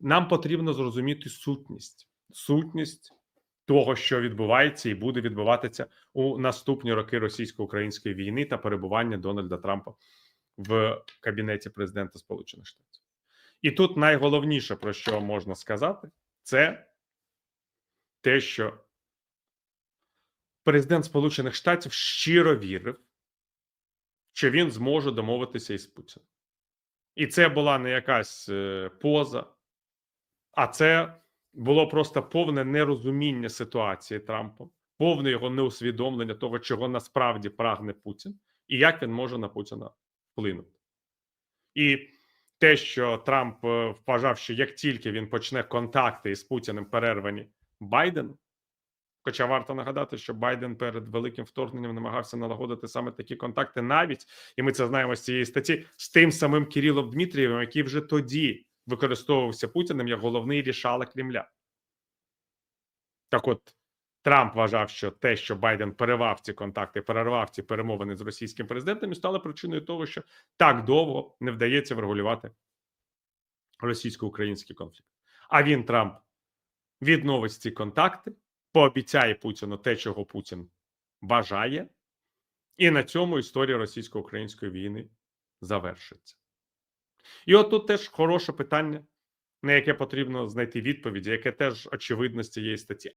нам потрібно зрозуміти сутність, сутність того, що відбувається і буде відбуватися у наступні роки російсько-української війни та перебування Дональда Трампа в кабінеті президента Сполучених Штатів. І тут найголовніше про що можна сказати, це те, що президент Сполучених Штатів щиро вірив, що він зможе домовитися із Путіним. І це була не якась е, поза, а це було просто повне нерозуміння ситуації Трампом, повне його неусвідомлення того, чого насправді прагне Путін, і як він може на Путіна вплинути. І те, що Трамп е, вважав, що як тільки він почне контакти із Путіним перервані Байдену, Хоча варто нагадати, що Байден перед великим вторгненням намагався налагодити саме такі контакти, навіть і ми це знаємо з цієї статті, з тим самим Кирилом Дмитрієвим, який вже тоді використовувався Путіним як головний рішала Кремля. Так, от Трамп вважав, що те, що Байден перервав ці контакти, перервав ці перемовини з російським президентом, і стало причиною того, що так довго не вдається врегулювати російсько-український конфлікт. А він Трамп відновить ці контакти пообіцяє Путіну те, чого Путін бажає, і на цьому історія російсько-української війни завершиться. І от тут теж хороше питання, на яке потрібно знайти відповіді, яке теж очевидно з цієї статті.